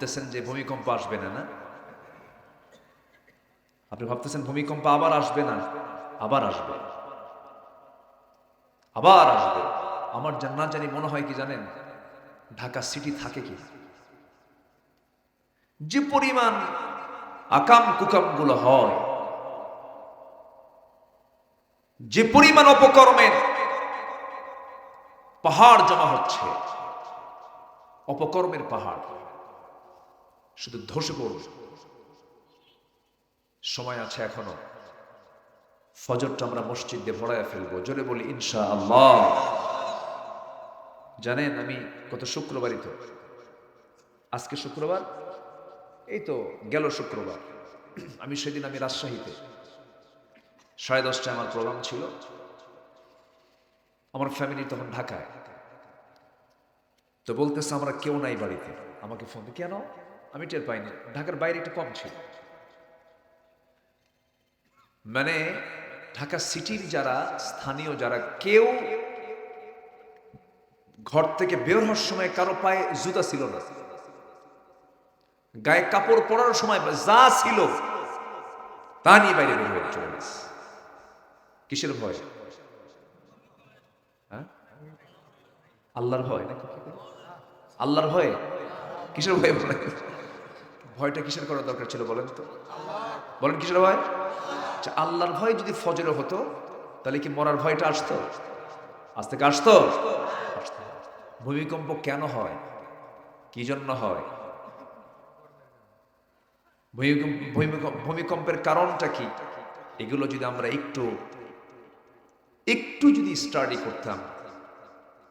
ভাবতেছেন যে ভূমিকম্প আসবে না না? আপনি ভাবতেছেন ভূমিকম্প আবার আসবে না? আবার আসবে। আবার আসবে। আমার জান্নাত জানি মনে হয় কি জানেন? ঢাকা সিটি থাকে কি যে পরিমাণ আকাম কুকামগুলো হয়, যে পরিমাণ অপকর্মের পাহাড় জমা হচ্ছে, অপকর্মের পাহাড়। শুধু ধসে পড়বে। সময় আছে এখনও। ফজরটা আমরা মসজিদ দিয়ে ভরায় ফেলব। জোরে বলি ইনশা আল্লাহ জানেন, আমি কত শুক্রবারই তো। আজকে শুক্রবার? এই তো গেল শুক্রবার। আমি সেদিন আমি রাজশাহীতে। সাড়ে দশটায় আমার প্রোগ্রাম ছিল। আমার ফ্যামিলি তখন ঢাকায়। তো বলতেছে, আমরা কেউ নাই বাড়িতে। আমাকে ফোন কেন? আমি টের পাইনি। ঢাকার বাইরে একটু কম ছিল। মানে ঢাকা সিটির যারা, স্থানীয় যারা, কেউ ঘর থেকে বের হওয়ার সময় কারও পায়ে জুতা ছিল না। গায়ে কাপড় পরার সময় যা ছিল, তা নিয়ে বাইরে বের হয়ে চলে গেছে কিসের ভয়? হ্যাঁ? আল্লাহর ভয়? আল্লাহর ভয়? কিসের ভয়? ভয়টা কিসের করার দরকার ছিল বলেন তো? বলেন কিসের ভয়? আচ্ছা, আল্লাহর ভয় যদি ফজরে হতো তাহলে কি মরার ভয়টা আসতো? আজ থেকে আসতো? আসতো। ভূমিকম্প কেন হয়? কি জন্য হয়? ভূমিকম্প ভূমিকম্প- ভূমিকম্পের কারণটা কি? এগুলো যদি আমরা একটু একটু যদি স্টাডি করতাম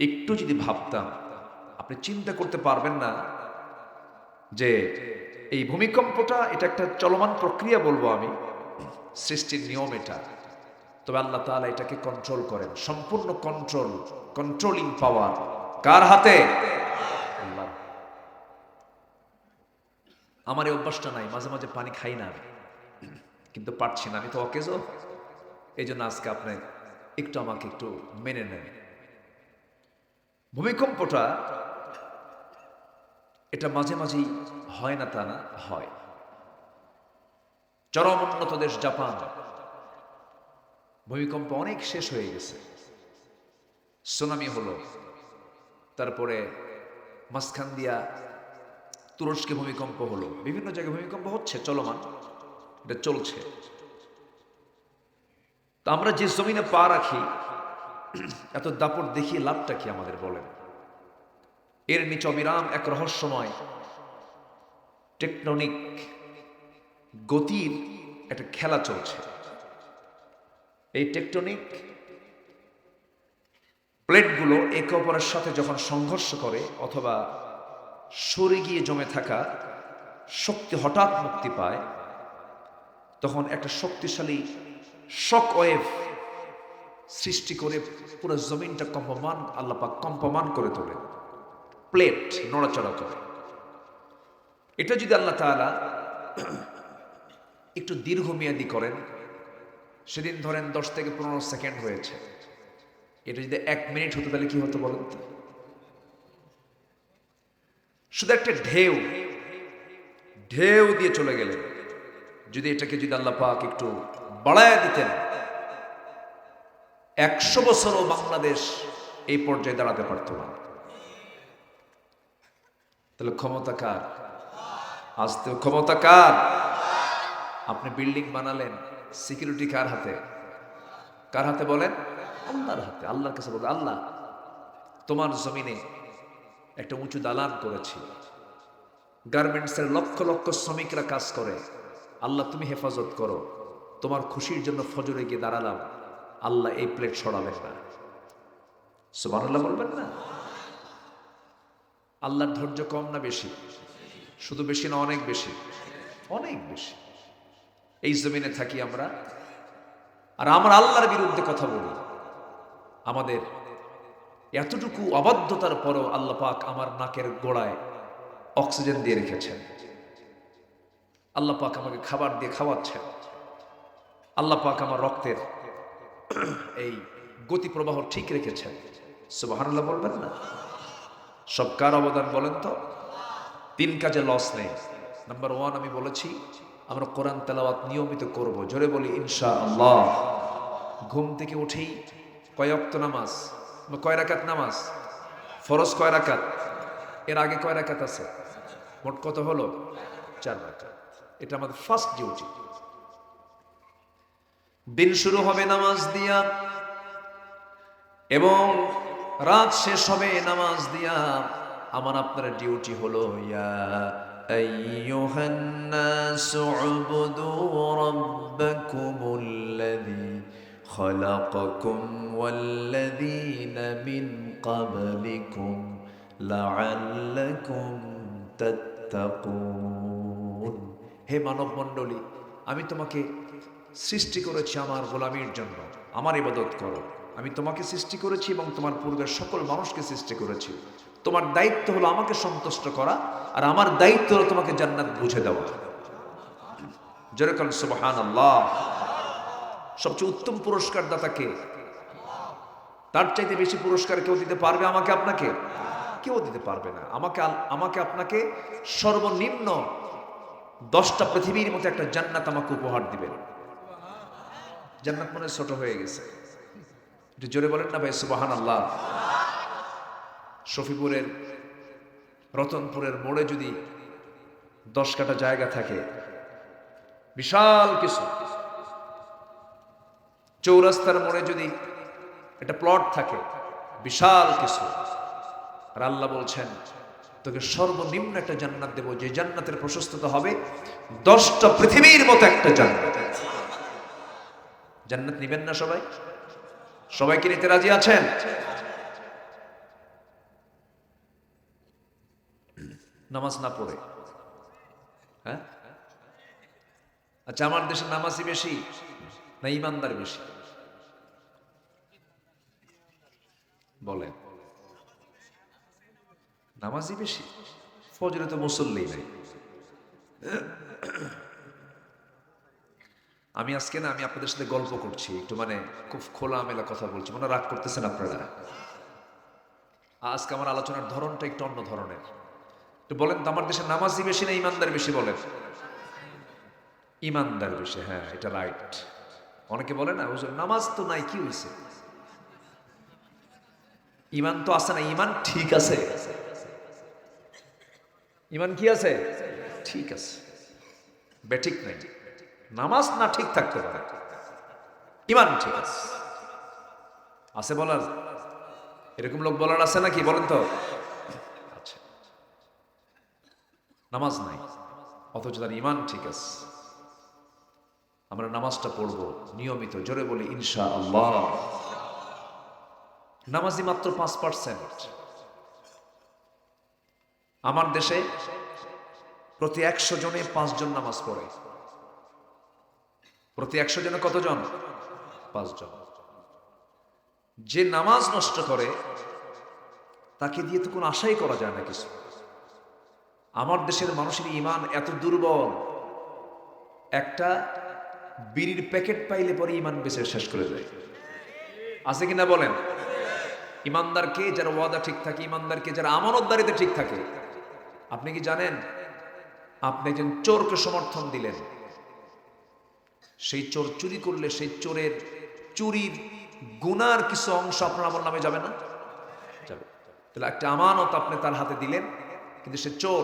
একটু যদি ভাবতাম আপনি চিন্তা করতে পারবেন না যে এই ভূমিকম্পটা, এটা একটা চলমান প্রক্রিয়া বলব আমি, সৃষ্টির নিয়ম এটা। তবে আল্লাহ তাআলা এটাকে কন্ট্রোল করেন, সম্পূর্ণ কন্ট্রোল কন্ট্রোলিং পাওয়ার কার হাতে? আমার এই অভ্যাসটা নাই, মাঝে মাঝে পানি খাই না কিন্তু পারছি না, আমি তো অকেজো। এই জন্য আজকে আপনি একটু আমাকে একটু মেনে নেন। ভূমিকম্পটা এটা মাঝে মাঝেই হয় না তা না, হয়। চরম উন্নত দেশ জাপান। ভূমিকম্প অনেক শেষ হয়ে গেছে। সুনামি হলো। তারপরে মাঝখান দিয়া তুরস্কে ভূমিকম্প হলো। বিভিন্ন জায়গায় ভূমিকম্প হচ্ছে, চলমান। এটা চলছে। তো আমরা যে জমিনে পা রাখি, এত দাপট দেখিয়ে লাভটা কি আমাদের বলেন? এর নিচে অবিরাম এক রহস্যময় টেকটনিক গতির একটা খেলা চলছে। এই টেকটনিক প্লেটগুলো একে অপরের সাথে যখন সংঘর্ষ করে অথবা সরে গিয়ে জমে থাকা শক্তি হঠাৎ মুক্তি পায়, তখন একটা শক্তিশালী শক ওয়েভ সৃষ্টি করে পুরো জমিনটা কম্পমান, আল্লাপাক কম্পমান করে তোলে। প্লেট নড়াচড়া করে। এটা যদি আল্লাহ তাআলা একটু দীর্ঘমেয়াদী করেন, সেদিন ধরেন দশ থেকে পনেরো সেকেন্ড হয়েছে। এটা যদি এক মিনিট হতো তাহলে কি হতো বলেন তো? শুধু একটা ঢেউ ঢেউ দিয়ে চলে গেলেন। যদি এটাকে যদি আল্লাহ পাক একটু বাড়ায় দিতেন, একশো বছরও বাংলাদেশ এই পর্যায়ে দাঁড়াতে পারত না। তাহলে ক্ষমতা কার? আজ তো ক্ষমতা কার? আপনি বিল্ডিং বানালেন, সিকিউরিটি কার হাতে? কার হাতে বলেন? আল্লাহর হাতে, আল্লাহর কাছে বলতে আল্লাহ, তোমার জমিনে একটা উঁচু দালান করেছি। গার্মেন্টসের লক্ষ লক্ষ শ্রমিকরা কাজ করে। আল্লাহ, তুমি হেফাজত করো। তোমার খুশির জন্য ফজরে গিয়ে দাঁড়ালাম। আল্লাহ এই প্লেট সরাবেন না। আল্লাহ বলবেন না? আল্লাহর ধৈর্য কম না বেশি? শুধু বেশি না অনেক বেশি? অনেক বেশি। এই জমিনে থাকি আমরা। আর আমরা আল্লাহর বিরুদ্ধে কথা বলি। আমাদের এতটুকু অবাধ্যতার পরও আল্লাহ পাক আমার নাকের গোড়ায় অক্সিজেন দিয়ে রেখেছেন। আল্লাহ পাক আমাকে খাবার দিয়ে খাওয়াচ্ছেন। আল্লাহ পাক আমার রক্তের এই গতি প্রবাহ ঠিক রেখেছেন। সুবহানাল্লাহ বলবেন না? সব কার অবদান বলেন তো? তিন কাজে লস নেই। নাম্বার ওয়ান আমি বলেছি, আমরা কোরআন তেলাওয়াত নিয়মিত করব। জোরে বলি ইনশা আল্লাহ ঘুম থেকে উঠেই কয়ক্ত নামাজ? কয় রাকাত নামাজ? ফরজ কয় রাকাত? এর আগে কয় রাকাত আছে? মোট কত হলো? চার রাকাত। এটা আমাদের ফার্স্ট ডিউটি দিন শুরু হবে নামাজ দিয়া। এবং রাত শেষ হবে নামাজ দিয়া আমার আপনার ডিউটি হলো ইয়া أيها الناس اعبدوا ربكم الذي خلقكم والذين من قبلكم لعلكم تتقون হে মানব মণ্ডলী আমি তোমাকে সৃষ্টি করেছি আমার গোলামির জন্য আমার ইবাদত করো আমি তোমাকে সৃষ্টি করেছি এবং তোমার পূর্বের সকল মানুষকে সৃষ্টি করেছি। তোমার দায়িত্ব হলো আমাকে সন্তুষ্ট করা আর আমার দায়িত্ব হলো তোমাকে জান্নাত বুঝে দেওয়া। যেরকম সুবহান আল্লাহ সবচেয়ে উত্তম পুরস্কার দাতাকে তার চাইতে বেশি পুরস্কার কেউ দিতে পারবে আমাকে আপনাকে? কেউ দিতে পারবে না। আমাকে আমাকে আপনাকে সর্বনিম্ন দশটা পৃথিবীর মতো একটা জান্নাত আমাকে উপহার দিবেন। জান্নাত মনে ছোট হয়ে গেছে। একটু জোরে বলেন না ভাই সুবাহান আল্লাহ শফিপুরের, রতনপুরের মোড়ে যদি দশ কাটা জায়গা থাকে, বিশাল কিছু। চৌরাস্তার মোড়ে যদি একটা প্লট থাকে, বিশাল কিছু। আর আল্লাহ বলছেন, তোকে সর্বনিম্ন একটা জান্নাত দেবো, যে জান্নাতের প্রশস্ততা হবে দশটা পৃথিবীর মতো একটা জান্নাত। জান্নাত নিবেন না সবাই? সবাই কি নিতে রাজি আছেন? নামাজ না পড়ে? হ্যাঁ? আচ্ছা আমার দেশে নামাজই বেশি না ইমানদার বেশি? বলেন। নামাজই বেশি? ফজরে তো মুসল্লি নাই। আমি আজকে না, আমি আপনাদের সাথে গল্প করছি, একটু মানে খুব খোলামেলা কথা বলছি। মনে রাগ করতেছেন আপনারা। আজকে আমার আলোচনার ধরনটা একটু অন্য ধরনের। তো বলেন তো, আমার দেশে নামাজই বেশি না ইমানদার বেশি বলেন? ইমানদার বেশি হ্যাঁ এটা রাইট অনেকে বলে না, হুজুর, নামাজ তো নাই, কি হয়েছে ইমান তো আছে না, ইমান ঠিক আছে। ইমান কি আছে? ঠিক আছে। বেঠিক নাই। নামাজ না ঠিক থাকতে পারে? ইমান ঠিক আছে। আছে বলার? এরকম লোক বলার আছে নাকি? বলেন তো। আচ্ছা। নামাজ নাই, অথচ তার ইমান ঠিক আছে। আমরা নামাজটা পড়ব নিয়মিত, জোরে বলি ইনশা আল্লাহ নামাজি মাত্র পাঁচ পার্সেন্ট আমার দেশে প্রতি একশো জনে পাঁচজন নামাজ পড়ে। প্রতি একশো জনে কতজন? পাঁচজন। যে নামাজ নষ্ট করে, তাকে দিয়ে তো কোনো আশাই করা যায় না কিছু। আমার দেশের মানুষের ইমান এত দুর্বল। একটা বিড়ির প্যাকেট পাইলে পরে ইমান বেঁচে শেষ করে দেয়। আছে কিনা বলেন? ইমানদারকে যারা ওয়াদা ঠিক থাকে ইমানদারকে যারা আমানতদারিতে ঠিক থাকে? আপনি কি জানেন? আপনি একজন চোরকে সমর্থন দিলেন। সেই চোর চুরি করলে সেই চোরের চুরির গুনার কিছু অংশ আপনার আমার নামে যাবে না? যাবে। তাহলে একটা আমানত আপনি তার হাতে দিলেন, কিন্তু সে চোর,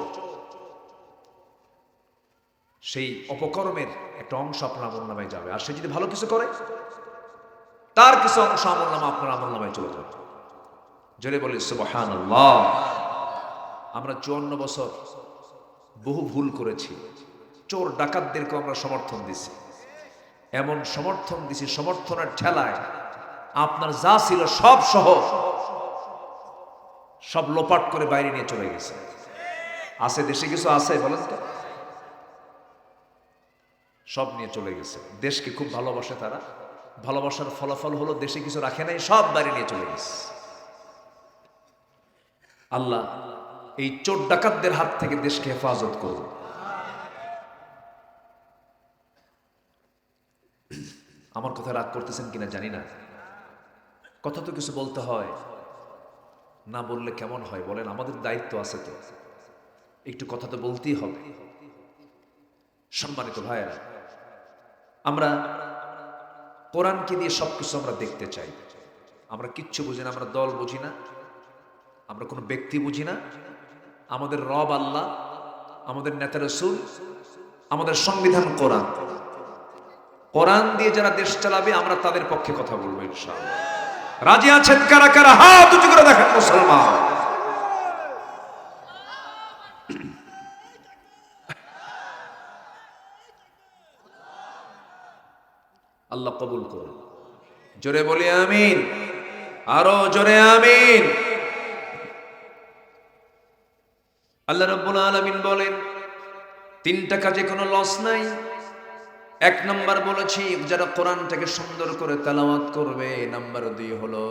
সেই অপকর্মের একটা অংশ আপনার আমল নামায় যাবে। আর সে যদি ভালো কিছু করে, তার কিছু অংশ আমল নামা আপনার আমল নামায় চলে যাবে। জোরে বলি সুবহান আমরা চুয়ান্ন বছর বহু ভুল করেছি। চোর ডাকাতদেরকে আমরা সমর্থন দিছি। এমন সমর্থন দিছি, সমর্থনের ঠেলায়। আপনার যা ছিল সব সহ সব লোপাট করে বাইরে নিয়ে চলে গেছে। আছে, দেশে কিছু আছে বলেন তো? সব নিয়ে চলে গেছে। দেশকে খুব ভালোবাসে তারা। ভালোবাসার ফলাফল হলো দেশে কিছু রাখে নাই, সব বাইরে নিয়ে চলে গেছে। আল্লাহ এই চোর ডাকাতদের হাত থেকে দেশকে হেফাজত করুন। আমার কথা রাগ করতেছেন কিনা জানি না। কথা তো কিছু বলতে হয়, না বললে কেমন হয় বলেন? আমাদের দায়িত্ব আছে তো। একটু কথা তো বলতেই হবে। সম্মানিত ভাইয়েরা, আমরা কোরআনকে দিয়ে সবকিছু আমরা দেখতে চাই। আমরা কিচ্ছু বুঝি না, আমরা দল বুঝি না, আমরা কোনো ব্যক্তি বুঝি না। আমাদের রব আল্লাহ, আমাদের নেতা রসুল, আমাদের সংবিধান কোরআন। কোরআন দিয়ে যারা দেশ চালাবে, আমরা তাদের পক্ষে কথা বলব ইনশাআল্লাহ। রাজি আছেন কারা কারা? হাত উঁচু করে দেখেন মুসলমান। আল্লাহ কবুল করুন। জোরে বলি আমিন। আরও জোরে আমিন। আল্লাহ রব্বুল আলামিন বলেন, তিনটা কাজে কোনো লস নাই। এক নাম্বার বলেছি যারা কোরআনটাকে সুন্দর করে তেলাওয়াত করবে নাম্বার দুই হলো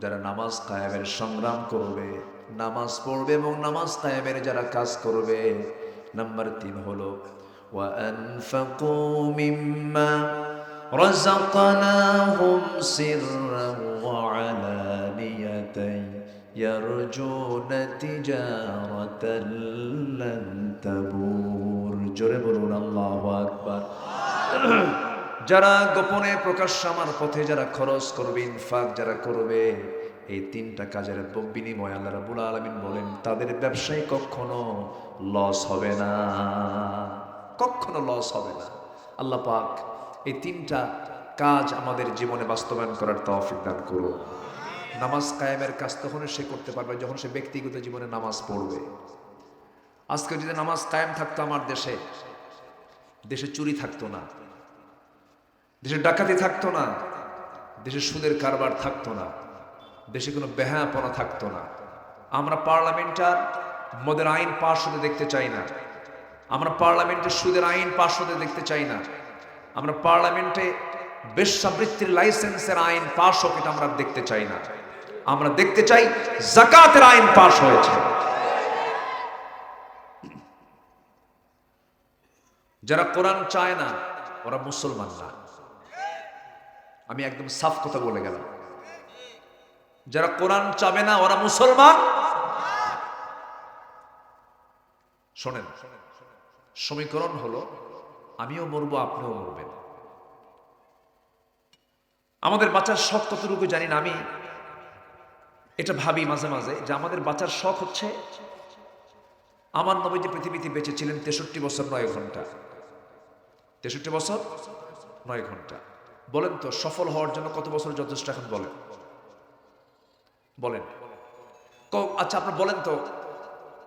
যারা নামাজ কায়েমের সংগ্রাম করবে নামাজ পড়বে এবং নামাজ কায়েমের যারা কাজ করবে নাম্বার তিন হলো وأنفقوا مما رزقناهم سرا وعلانية يرجون تجارة لن تبور জোরে বলুন, আল্লাহু আকবার। যারা গোপনে প্রকাশ্য আমার পথে যারা খরচ করবে, ইনফাক যারা করবে, এই তিনটা কাজের বিনিময় আল্লাহ রাব্বুল আলামিন বলেন, তাদের ব্যবসায় কখনো লস হবে না। কখনো লস হবে না। আল্লাহ পাক এই তিনটা কাজ আমাদের জীবনে বাস্তবায়ন করার তৌফিক দান করুন। নামাজ কায়েমের কাজ তখনই সে করতে পারবে যখন সে ব্যক্তিগত জীবনে নামাজ পড়বে। আজকে যদি নামাজ কায়েম থাকতো আমার দেশে দেশে চুরি থাকতো না, দেশে ডাকাতি থাকতো না, দেশে সুদের কারবার থাকতো না, দেশে কোনো বেহাপনা থাকতো না। আমরা পার্লামেন্টার মদের আইন পাশ হতে দেখতে চাই না। আমরা পার্লামেন্টে সুদের আইন পাশ হতে দেখতে চাই না। আমরা পার্লামেন্টে বেশ্যাবৃত্তির লাইসেন্সের আইন পাশ হোক এটা আমরা দেখতে চাই না। আমরা দেখতে চাই জাকাতের আইন পাশ হয়েছে। যারা কোরআন চায় না, ওরা মুসলমান না। আমি একদম সাফ কথা বলে গেলাম। যারা কোরআন চাবে না, ওরা মুসলমান। শোনেন, সমীকরণ হলো, আমিও মরবো, আপনিও মরবেন। আমাদের বাচ্চার শখ কতটুকু জানি না আমি। এটা ভাবি মাঝে মাঝে যে আমাদের বাচ্চার শখ হচ্ছে, আমার নবী যে পৃথিবীতে বেঁচে ছিলেন তেষট্টি বছর নয় ঘণ্টা। তেষট্টি বছর, নয় ঘণ্টা। বলেন তো, সফল হওয়ার জন্য কত বছর যথেষ্ট এখন বলেন? বলেন। আচ্ছা আপনি বলেন তো,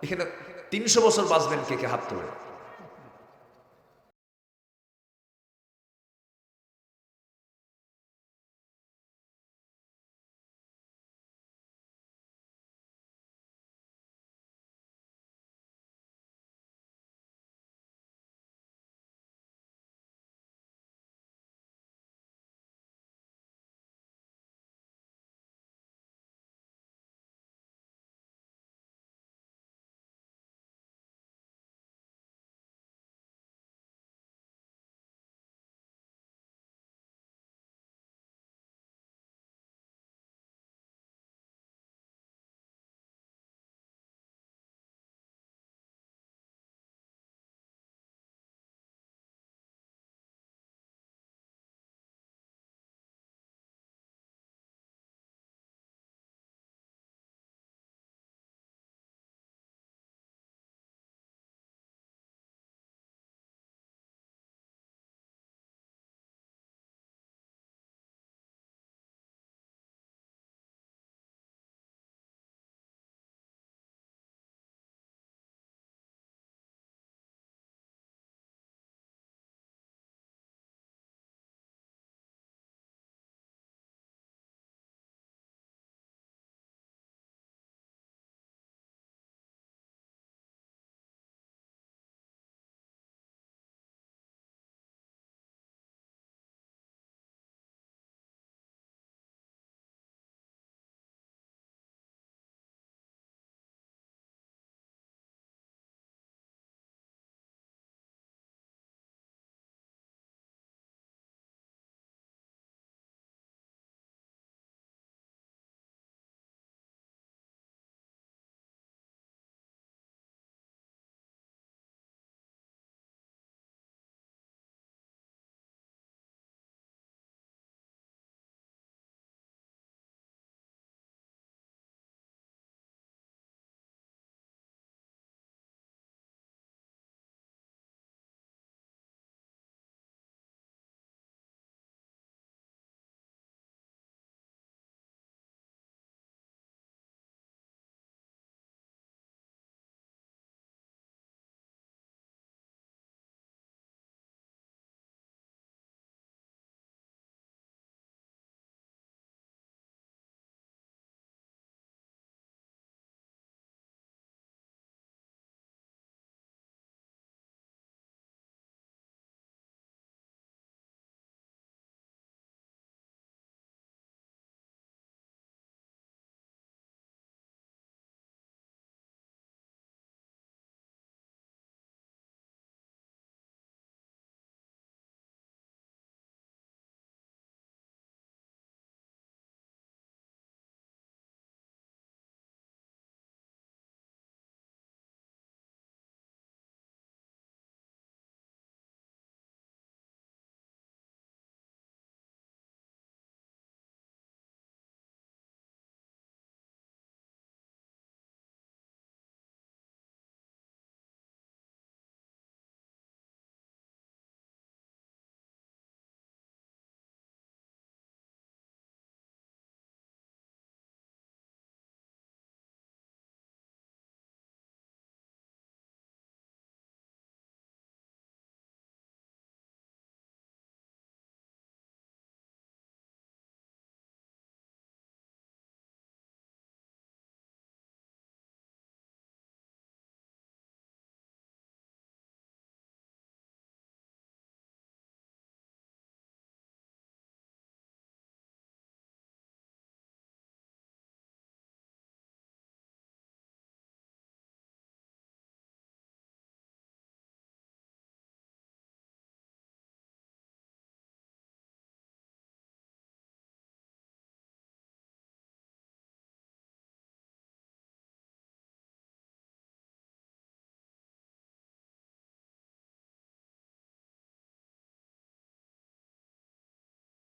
এখানে তিনশো বছর বাঁচবেন কে কে হাত তোলে